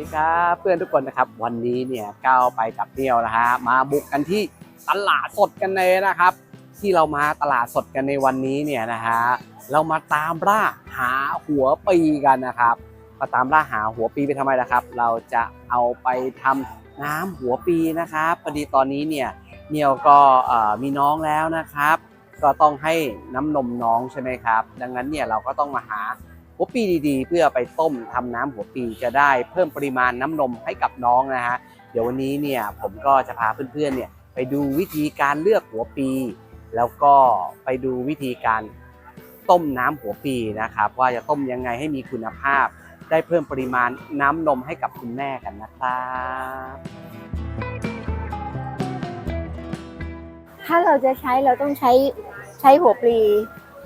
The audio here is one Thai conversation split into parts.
ดีครับเพื่อนทุกคนนะครับ วันนี้เนี่ยก้าวไปกับเที่ยวนะฮะมาบุกกันที่ตลาดสดกันเลยนะครับ ที่เรามาตลาดสดกันในวันนี้เนี่ยนะฮะเรามาตามล่าหาหัวปีกันนะครับ มาตามล่าหาหัวปีไปทำไมล่ะครับ เราจะเอาไปทำน้ำหัวปีนะครับพอดีตอนนี้เนี่ยเนียวก็มีน้องแล้วนะครับ ก็ต้องให้น้ำนมน้องใช่ไหมครับ ดังนั้นเนี่ยเราก็ต้องมาหา หัวปีดีๆ เพื่อไปต้มทำน้ำหัวปีจะได้เพิ่มปริมาณน้ำนมให้กับน้องนะฮะเดี๋ยววันนี้เนี่ยผมก็จะพาเพื่อนๆเนี่ยไปดูวิธีการเลือกหัวปี แล้วก็ไปดูวิธีการต้มน้ำหัวปีนะครับ ว่าจะต้มยังไงให้มีคุณภาพ ได้เพิ่มปริมาณน้ำนมให้กับคุณแม่กันนะครับถ้าเราจะใช้เราต้องใช้ใช้หัวปลี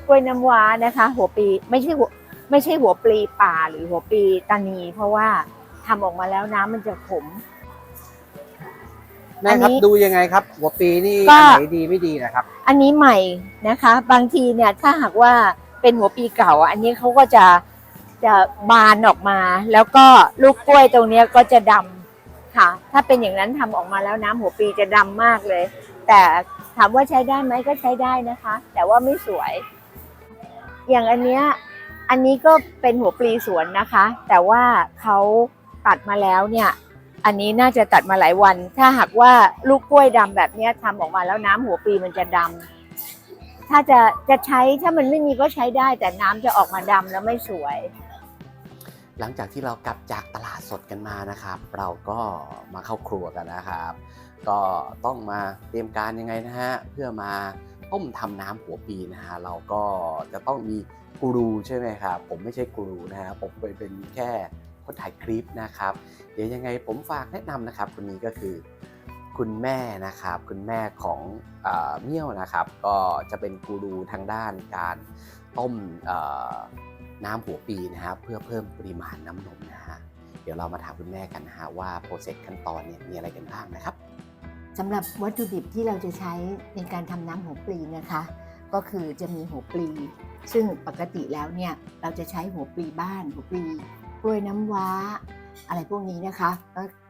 กล้วยน้ำว้านะคะ หัวปีไม่ใช่หัว ไม่ใช่หัวปลีป่าหรือหัวปลีตานี เพราะว่าทำออกมาแล้วน้ำมันจะขม แม่ครับอันนี้ดูยังไงครับ หัวปีนี่ก็ อันไหนดีไม่ดีนะครับ อันนี้ใหม่นะคะ บางทีเนี่ยถ้าหากว่าเป็นหัวปลีเก่าอะอันนี้เขาก็จะจะบานออกมา แล้วก็ลูกกล้วยตรงเนี้ยก็จะดำค่ะ ถ้าเป็นอย่างนั้นทำออกมาแล้วน้ำหัวปลีจะดำมากเลย แต่ถามว่าใช้ได้ไหมก็ใช้ได้นะคะ แต่ว่าไม่สวย อย่างอันเนี้ย อันนี้ก็เป็นหัวปลีสวนนะคะ แต่ว่าเขาตัดมาแล้วเนี่ย อันนี้น่าจะตัดมาหลายวัน ถ้าหากว่าลูกกล้วยดำแบบนี้ยทำออกมาแล้วน้ำหัวปลีมันจะดำถ้าจะจะใช้ถ้ามันไม่มีก็ใช้ได้ แต่น้ำจะออกมาดำแล้วไม่สวย หลังจากที่เรากลับจากตลาดสดกันมานะครับ เราก็มาเข้าครัวกันนะครับ ก็ต้องมาเตรียมการยังไงนะฮะเพื่อมา ต้มทำน้ำหัวปีนะฮะเราก็จะต้องมีกูรูใช่ไหมครับผมไม่ใช่กูรูนะฮะผมเป็นแค่คนถ่ายคลิปนะครับ เดี๋ยวยังไงผมฝากแนะนำนะครับคนนี้ก็คือคุณแม่นะครับ คุณแม่ของเออเมี่ยวนะครับ ก็จะเป็นกูรูทางด้านการต้มเอ่อน้ำหัวปีนะครับเพื่อเพิ่มปริมาณน้ำนมนะฮะเดี๋ยวเรามาถามคุณแม่กันนะฮะว่าโปรเซสขั้นตอนเนี่ยมีอะไรกันบ้างนะครับ สำหรับวัตถุดิบที่เราจะใช้ในการทำน้ำหัวปลีนะคะ ก็คือจะมีหัวปลี ซึ่งปกติแล้วเนี่ยเราจะใช้หัวปลีบ้าน หัวปลีกล้วยน้ำว้า อะไรพวกนี้นะคะ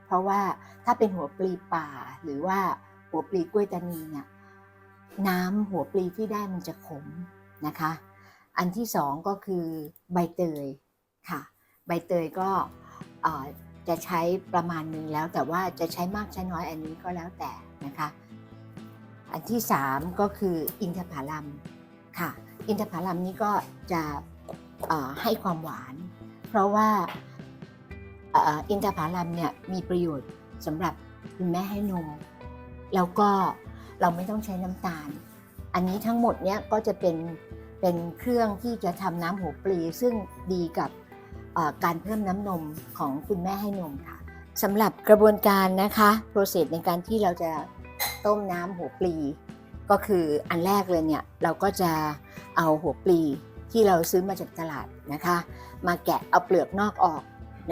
เพราะว่าถ้าเป็นหัวปลีป่า หรือว่าหัวปลีกล้วยตานีเนี่ยน้ำหัวปลีที่ได้มันจะขมนะคะ อันที่สองก็คือใบเตยค่ะ ใบเตยก็ จะใช้ประมาณหนึงแล้วแต่ว่าจะใช้มากใช้น้อยอันนี้ก็แล้วแต่นะคะ อันที่สามก็คืออินทผลัมค่ะ อินทผลัมนี้ก็จะให้ความหวาน เพราะว่าอินทผลัมเนี่ยมีประโยชน์สำหรับคุณแม่ให้นม แล้วก็เราไม่ต้องใช้น้ำตาล อันนี้ทั้งหมดเนี่ยก็จะเป็นเป็นเครื่องที่จะทำน้ำหัวปลีซึ่งดีกับ การเพิ่มน้ำนมของคุณแม่ให้นมค่ะสำหรับกระบวนการนะคะโปรเซสในการที่เราจะต้มน้ำหัวปลี ก็คืออันแรกเลยเนี่ยเราก็จะเอาหัวปลีที่เราซื้อมาจากตลาดนะคะ มาแกะเอาเปลือกนอกออก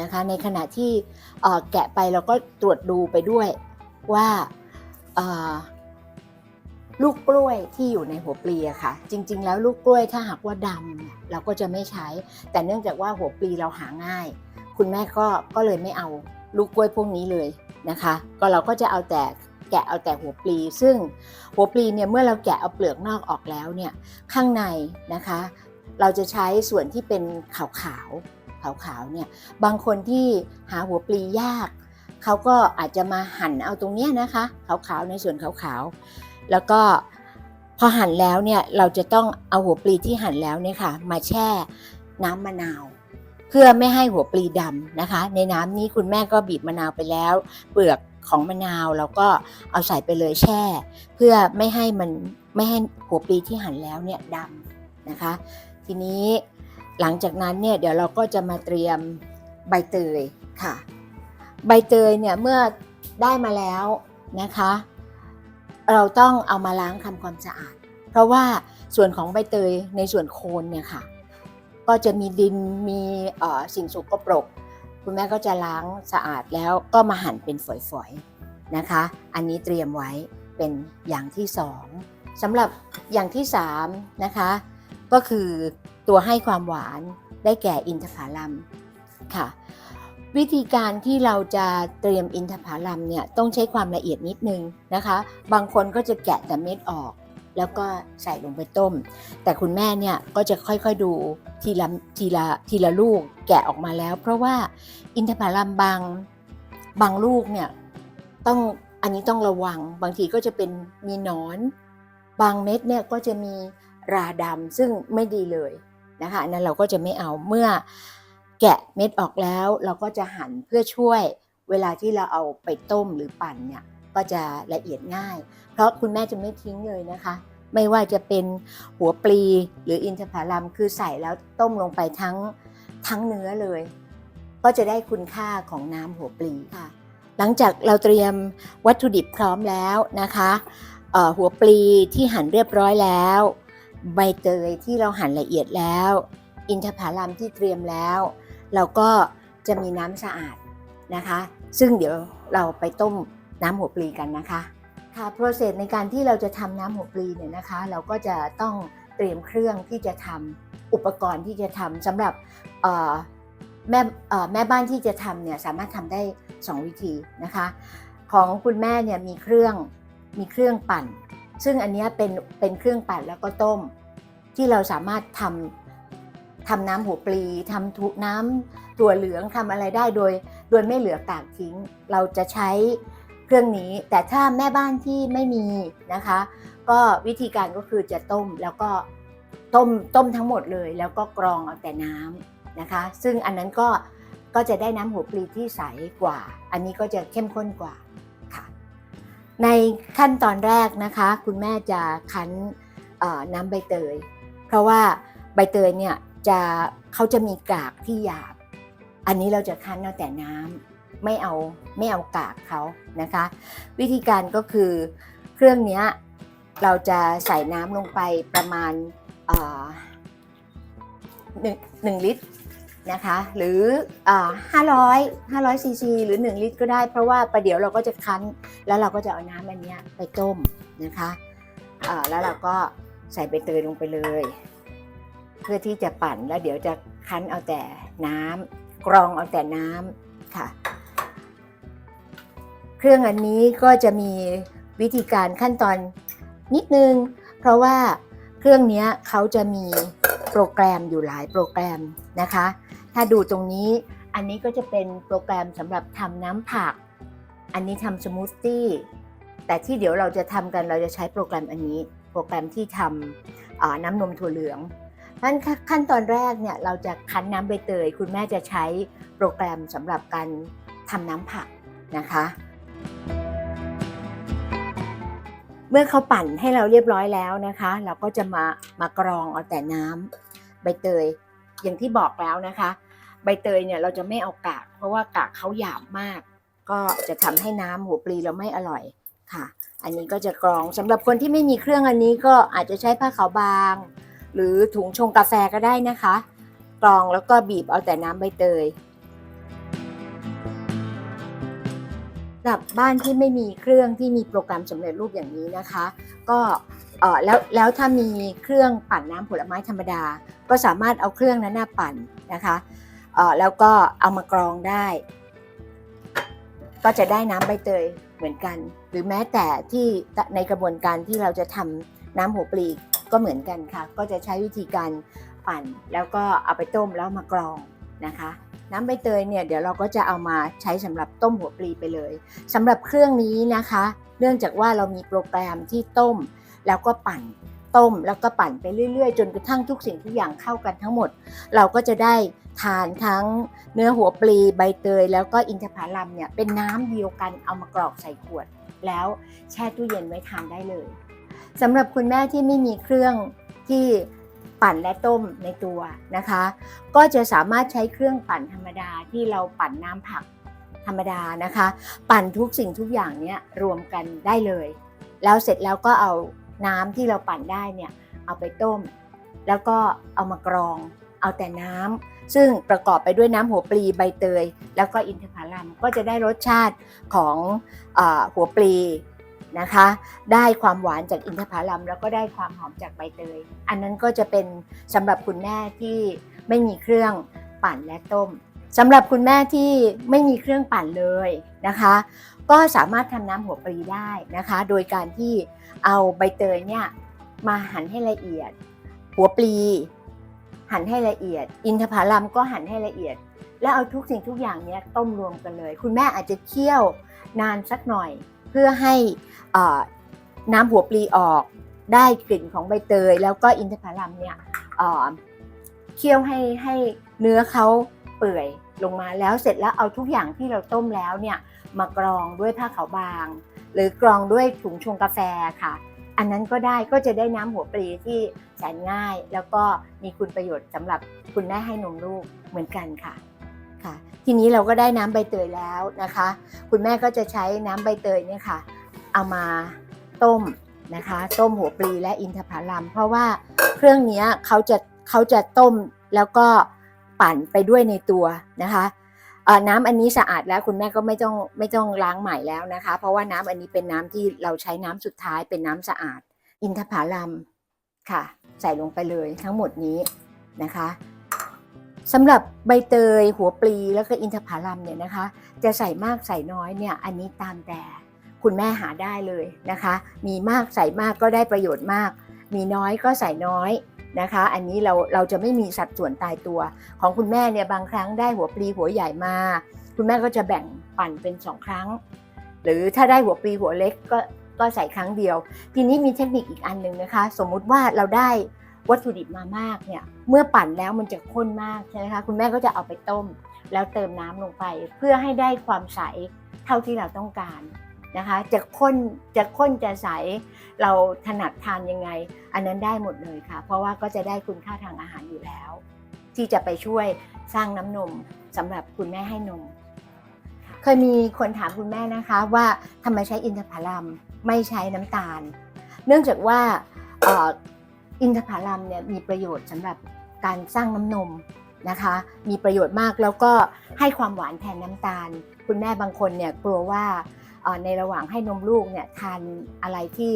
นะคะ ในขณะที่แกะไปเราก็ตรวจดูไปด้วยว่า ลูกกล้วยที่อยู่ในหัวปลีอะค่ะ จริง ๆ แล้วลูกกล้วยถ้าหากว่าดำเนี่ยเราก็จะไม่ใช้ แต่เนื่องจากว่าหัวปลีเราหาง่าย คุณแม่ก็ก็เลยไม่เอาลูกกล้วยพวกนี้เลยนะคะ ก็เราก็จะเอาแต่แกะเอาแต่หัวปลี ซึ่งหัวปลีเนี่ยเมื่อเราแกะเอาเปลือกนอกออกแล้วเนี่ยข้างในนะคะ เราจะใช้ส่วนที่เป็นขาวขาวขาวขาวๆเนี่ยบางคนที่หาหัวปลียาก เขาก็อาจจะมาหั่นเอาตรงเนี้ยนะคะขาวขาวๆในส่วนขาวขาวๆ แล้วก็พอหั่นแล้วเนี่ยเราจะต้องเอาหัวปลีที่หั่นแล้วเนี่ยค่ะ มาแช่น้ำมะนาว เพื่อไม่ให้หัวปลีดำนะคะ ในน้ำนี้คุณแม่ก็บีบมะนาวไปแล้ว เปลือกของมะนาวเราก็เอาใส่ไปเลยแช่ เพื่อไม่ให้มันไม่ให้หัวปลีที่หั่นแล้วเนี่ยดำนะคะ ทีนี้หลังจากนั้นเนี่ยเดี๋ยวเราก็จะมาเตรียมใบเตยค่ะ ใบเตยเนี่ยเมื่อได้มาแล้วนะคะ เราต้องเอามาล้างทำความสะอาด เพราะว่าส่วนของใบเตยในส่วนโคนเนี่ยค่ะ ก็จะมีดินมีสิ่งสกปรก คุณแม่ก็จะล้างสะอาดแล้วก็มาหั่นเป็นฝอยๆนะคะ อันนี้เตรียมไว้เป็นอย่างที่สองสำหรับอย่างที่สามนะคะ ก็คือตัวให้ความหวานได้แก่อินทผลัมค่ะ วิธีการที่เราจะเตรียมอินทผลัมเนี่ยต้องใช้ความละเอียดนิดนึงนะคะ บางคนก็จะแกะแต่เม็ดออก แล้วก็ใส่ลงไปต้ม แต่คุณแม่เนี่ยก็จะค่อยๆดูทีละทีละทีละลูกแกะออกมาแล้ว เพราะว่าอินทผลัมบางบางลูกเนี่ยต้องอันนี้ต้องระวัง บางทีก็จะเป็นมีหนอน บางเม็ดเนี่ยก็จะมีราดำซึ่งไม่ดีเลยนะคะอันนั้นเราก็จะไม่เอาเมื่อ แกะเม็ดออกแล้วเราก็จะหั่นเพื่อช่วยเวลาที่เราเอาไปต้มหรือปั่นเนี่ยก็จะละเอียดง่าย เพราะคุณแม่จะไม่ทิ้งเลยนะคะ ไม่ว่าจะเป็นหัวปลีหรืออินทผลัมคือใส่แล้วต้มลงไปทั้งทั้งเนื้อเลย ก็จะได้คุณค่าของน้ำหัวปลีค่ะ หลังจากเราเตรียมวัตถุดิบพร้อมแล้วนะคะหัวปลีที่หั่นเรียบร้อยแล้ว ใบเตยที่เราหั่นละเอียดแล้ว อินทผลัมที่เตรียมแล้ว เราก็จะมีน้ำสะอาดนะคะ ซึ่งเดี๋ยวเราไปต้มน้ำหัวปลีกันนะคะ ค่ะโปรเซสในการที่เราจะทำน้ำหัวปลีเนี่ยนะคะ เราก็จะต้องเตรียมเครื่องที่จะทำอุปกรณ์ที่จะทำสำหรับแม่แม่บ้านที่จะทำเนี่ยสามารถทำได้ 2 วิธีนะคะ ของคุณแม่เนี่ยมีเครื่องมีเครื่องปั่น ซึ่งอันนี้เป็นเป็นเครื่องปั่นแล้วก็ต้ม ที่เราสามารถทำ ทำน้ำหัวปลีทำทุน้ำตัวเหลืองทำอะไรได้โดย โดยไม่เหลือกากทิ้ง เราจะใช้เครื่องนี้ แต่ถ้าแม่บ้านที่ไม่มีนะคะ ก็วิธีการก็คือจะต้มแล้วก็ต้มต้มทั้งหมดเลย แล้วก็กรองเอาแต่น้ำนะคะ ซึ่งอันนั้นก็ก็จะได้น้ำหัวปลีที่ใสกว่า อันนี้ก็จะเข้มข้นกว่าค่ะ ในขั้นตอนแรกนะคะ คุณแม่จะคั้นน้ำใบเตย เพราะว่าใบเตยเนี่ย จะเขาจะมีกากที่หยาบ อันนี้เราจะคั้นเอาแต่น้ำไม่เอาไม่เอากากเขานะคะ วิธีการก็คือเครื่องนี้เราจะใส่น้ำลงไปประมาณหนึ่งหนึ่งลิตรนะคะหรือห้าร้อยห้าร้อยซีซีหรือ 1 ลิตรก็ได้ เพราะว่าประเดี๋ยวเราก็จะคั้น แล้วเราก็จะเอาน้ำอันนี้ไปต้มนะคะแล้วเราก็ใส่ใบเตยลงไปเลย เพื่อที่จะปั่นแล้วเดี๋ยวจะคั้นเอาแต่น้ำกรองเอาแต่น้ำค่ะ เครื่องอันนี้ก็จะมีวิธีการขั้นตอนนิดนึง เพราะว่าเครื่องนี้เขาจะมีโปรแกรมอยู่หลายโปรแกรมนะคะ ถ้าดูตรงนี้อันนี้ก็จะเป็นโปรแกรมสำหรับทำน้ำผัก อันนี้ทำสมูทตี้แต่ที่เดี๋ยวเราจะทำกันเราจะใช้โปรแกรมอันนี้ โปรแกรมที่ทำน้ำนมถั่วเหลือง นั้นขั้นตอนแรกเนี่ยเราจะคั้นน้ำใบเตย คุณแม่จะใช้โปรแกรมสำหรับการทำน้ำผักนะคะ เมื่อเขาปั่นให้เราเรียบร้อยแล้วนะคะ เราก็จะมามากรองเอาแต่น้ำใบเตย อย่างที่บอกแล้วนะคะ ใบเตยเนี่ยเราจะไม่เอากาก เพราะว่ากากเขาหยาบมาก ก็จะทำให้น้ำหัวปลีเราไม่อร่อยค่ะ อันนี้ก็จะกรองสำหรับคนที่ไม่มีเครื่องอันนี้ก็อาจจะใช้ผ้าขาวบาง หรือถุงชงกาแฟก็ได้นะคะ กรองแล้วก็บีบเอาแต่น้ำใบเตยสำหรับบ้านที่ไม่มีเครื่องที่มีโปรแกรมสำเร็จรูปอย่างนี้นะคะ ก็เออแล้วแล้วถ้ามีเครื่องปั่นน้ำผลไม้ธรรมดา ก็สามารถเอาเครื่องนั้นน่ะปั่นนะคะเออแล้วก็เอามากรองได้ ก็จะได้น้ำใบเตยเหมือนกัน หรือแม้แต่ที่ในกระบวนการที่เราจะทำน้ำหัวปลี ก็เหมือนกันค่ะ ก็จะใช้วิธีการปั่น แล้วก็เอาไปต้มแล้วมากรองนะคะ น้ำใบเตยเนี่ยเดี๋ยวเราก็จะเอามาใช้สำหรับต้มหัวปลีไปเลยสำหรับเครื่องนี้นะคะ เนื่องจากว่าเรามีโปรแกรมที่ต้ม แล้วก็ปั่นต้ม แล้วก็ปั่นไปเรื่อยๆ จนกระทั่งทุกสิ่งทุกอย่างเข้ากันทั้งหมด เราก็จะได้ทานทั้งเนื้อหัวปลีใบเตย แล้วก็อินทผลัมเนี่ยเป็นน้ำเดียวกันเอามากรอกใส่ขวด แล้วแช่ตู้เย็นไว้ทานได้เลย สำหรับคุณแม่ที่ไม่มีเครื่องที่ปั่นและต้มในตัวนะคะ ก็จะสามารถใช้เครื่องปั่นธรรมดาที่เราปั่นน้ำผักธรรมดานะคะ ปั่นทุกสิ่งทุกอย่างเนี้ยรวมกันได้เลย แล้วเสร็จแล้วก็เอาน้ำที่เราปั่นได้เนี่ยเอาไปต้ม แล้วก็เอามากรองเอาแต่น้ำซึ่งประกอบไปด้วยน้ำหัวปลีใบเตย แล้วก็อินทผลัมก็จะได้รสชาติของอหัวปลี นะคะ ได้ความหวานจากอินทผลัมแล้วก็ได้ความหอมจากใบเตย อันนั้นก็จะเป็นสำหรับคุณแม่ที่ไม่มีเครื่องปั่นและต้มสำหรับคุณแม่ที่ไม่มีเครื่องปั่นเลยนะคะ ก็สามารถทำน้ำหัวปลีได้นะคะ โดยการที่เอาใบเตยเนี่ยมาหั่นให้ละเอียด หัวปลีหั่นให้ละเอียด อินทผลัมก็หั่นให้ละเอียด แล้วเอาทุกสิ่งทุกอย่างเนี้ยต้มรวมกันเลย คุณแม่อาจจะเคี่ยวนานสักหน่อย เพื่อให้น้ำหัวปลีออกได้กลิ่นของใบเตย แล้วก็อินทผลัมเนี่ยเคี่ยวให้ให้เนื้อเขาเปื่อยลงมาแล้วเสร็จแล้วเอาทุกอย่างที่เราต้มแล้วเนี่ยมากรองด้วยผ้าขาวบาง หรือกรองด้วยถุงชงกาแฟค่ะ อันนั้นก็ได้ก็จะได้น้ำหัวปลีที่แสนง่าย แล้วก็มีคุณประโยชน์สำหรับคุณแม่ให้นมลูกเหมือนกันค่ะ ทีนี้เราก็ได้น้ำใบเตยแล้วนะคะ คุณแม่ก็จะใช้น้ำใบเตยเนี่ยค่ะ เอามาต้มนะคะ ต้มหัวปลีและอินทผลัม เพราะว่าเครื่องนี้เขาจะเขาจะต้มแล้วก็ปั่นไปด้วยในตัวนะคะน้ำอันนี้สะอาดแล้วคุณแม่ก็ไม่ต้องไม่ต้องล้างใหม่แล้วนะคะ เพราะว่าน้ำอันนี้เป็นน้ำที่เราใช้น้ำสุดท้ายเป็นน้ำสะอาด อินทผลัมค่ะ ใส่ลงไปเลยทั้งหมดนี้นะคะ สำหรับใบเตยหัวปลีแล้วก็อินทผลัมเนี่ยนะคะ จะใส่มากใส่น้อยเนี่ยอันนี้ตามแต่คุณแม่หาได้เลยนะคะ มีมากใส่มากก็ได้ประโยชน์มาก มีน้อยก็ใส่น้อยนะคะ อันนี้เราเราจะไม่มีสัดส่วนตายตัว ของคุณแม่เนี่ยบางครั้งได้หัวปลีหัวใหญ่มา คุณแม่ก็จะแบ่งปั่นเป็นสองครั้ง หรือถ้าได้หัวปลีหัวเล็กก็ก็ใส่ครั้งเดียว ทีนี้มีเทคนิคอีกอันหนึ่งนะคะ สมมุติว่าเราได้ วัตถุดิบมามากเนี่ยเมื่อปั่นแล้วมันจะข้นมากใช่ไหมคะคุณแม่ก็จะเอาไปต้ม แล้วเติมน้ำลงไป เพื่อให้ได้ความใสเท่าที่เราต้องการนะคะจะข้นจะข้นจะใสเราถนัดทานยังไง อันนั้นได้หมดเลยค่ะ เพราะว่าก็จะได้คุณค่าทางอาหารอยู่แล้ว ที่จะไปช่วยสร้างน้ำนมสำหรับคุณแม่ให้นม เคยมีคนถามคุณแม่นะคะว่าทำไมใช้อินทผลัมไม่ใช้น้ำตาล เนื่องจากว่า อินทผลัมเนี่ยมีประโยชน์สำหรับการสร้างน้ำนมนะคะ มีประโยชน์มากแล้วก็ให้ความหวานแทนน้ำตาล คุณแม่บางคนเนี่ยกลัวว่าในระหว่างให้นมลูกเนี่ยทานอะไรที่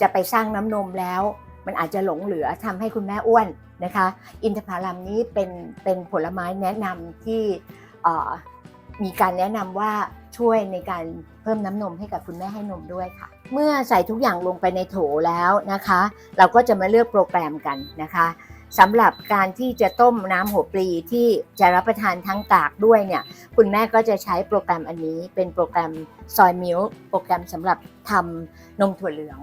จะไปสร้างน้ำนมแล้ว มันอาจจะหลงเหลือทำให้คุณแม่อ้วนนะคะ อินทผลัมนี้เป็นเป็นผลไม้แนะนำที่มีการแนะนำว่าช่วยในการ เพิ่มน้ำนมให้กับคุณแม่ให้นมด้วยค่ะ เมื่อใส่ทุกอย่างลงไปในโถแล้วนะคะ เราก็จะมาเลือกโปรแกรมกันนะคะสำหรับการที่จะต้มน้ำหัวปลีที่จะรับประทานทั้งกากด้วยเนี่ย คุณแม่ก็จะใช้โปรแกรมอันนี้ เป็นโปรแกรมซอยมิลโปรแกรมสำหรับทำนมถั่วเหลือง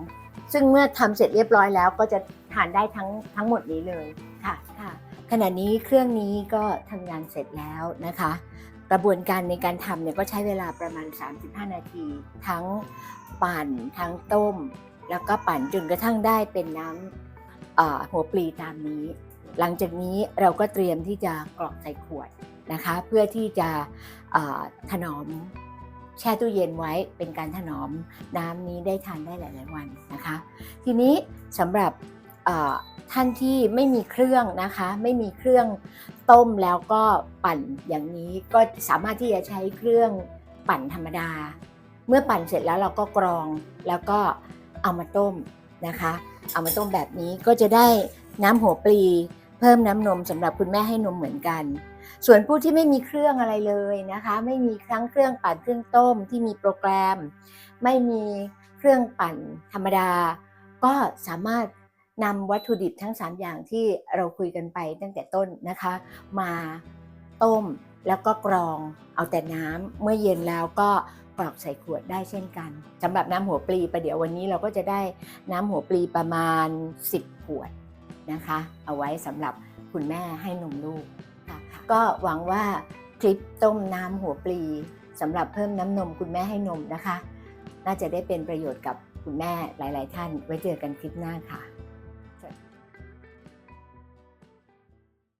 ซึ่งเมื่อทำเสร็จเรียบร้อยแล้วก็จะทานได้ทั้งทั้งหมดนี้เลยค่ะค่ะขณะนี้เครื่องนี้ก็ทำงานเสร็จแล้วนะคะ กระบวนการในการทำเนี่ยก็ใช้เวลาประมาณ 35 นาที ทั้งปั่นทั้งต้ม แล้วก็ปั่นจนกระทั่งได้เป็นน้ำหัวปลีตามนี้ หลังจากนี้เราก็เตรียมที่จะกรอกใส่ขวดนะคะ เพื่อที่จะถนอมแช่ตู้เย็นไว้เป็นการถนอมน้ำนี้ได้ทานได้หลาย ๆ วันนะคะ ทีนี้สำหรับ ท่านที่ไม่มีเครื่องนะคะ ไม่มีเครื่องต้มแล้วก็ปั่นอย่างนี้ก็สามารถที่จะใช้เครื่องปั่นธรรมดา เมื่อปั่นเสร็จแล้วเราก็กรองแล้วก็เอามาต้มนะคะ เอามาต้มแบบนี้ก็จะได้น้ำหัวปลี เพิ่มน้ำนมสำหรับคุณแม่ให้นมเหมือนกัน ส่วนผู้ที่ไม่มีเครื่องอะไรเลยนะคะ ไม่มีทั้งเครื่องปั่นเครื่องต้มที่มีโปรแกรม ไม่มีเครื่องปั่นธรรมดา ก็สามารถ นำวัตถุดิบทั้ง 3 อย่างที่เราคุยกันไปตั้งแต่ต้นนะคะ มาต้มแล้วก็กรองเอาแต่น้ำเมื่อเย็นแล้วก็กรอกใส่ขวดได้เช่นกันสำหรับน้ำหัวปลีประเดี๋ยววันนี้เราก็จะได้น้ำหัวปลีประมาณ 10 ขวดนะคะ เอาไว้สำหรับคุณแม่ให้นมลูกก็หวังว่าคลิปต้มน้ำหัวปลีสำหรับเพิ่มน้ำนมคุณแม่ให้นมนะคะ น่าจะได้เป็นประโยชน์กับคุณแม่หลาย ๆ ท่าน ไว้เจอกันคลิปหน้าค่ะ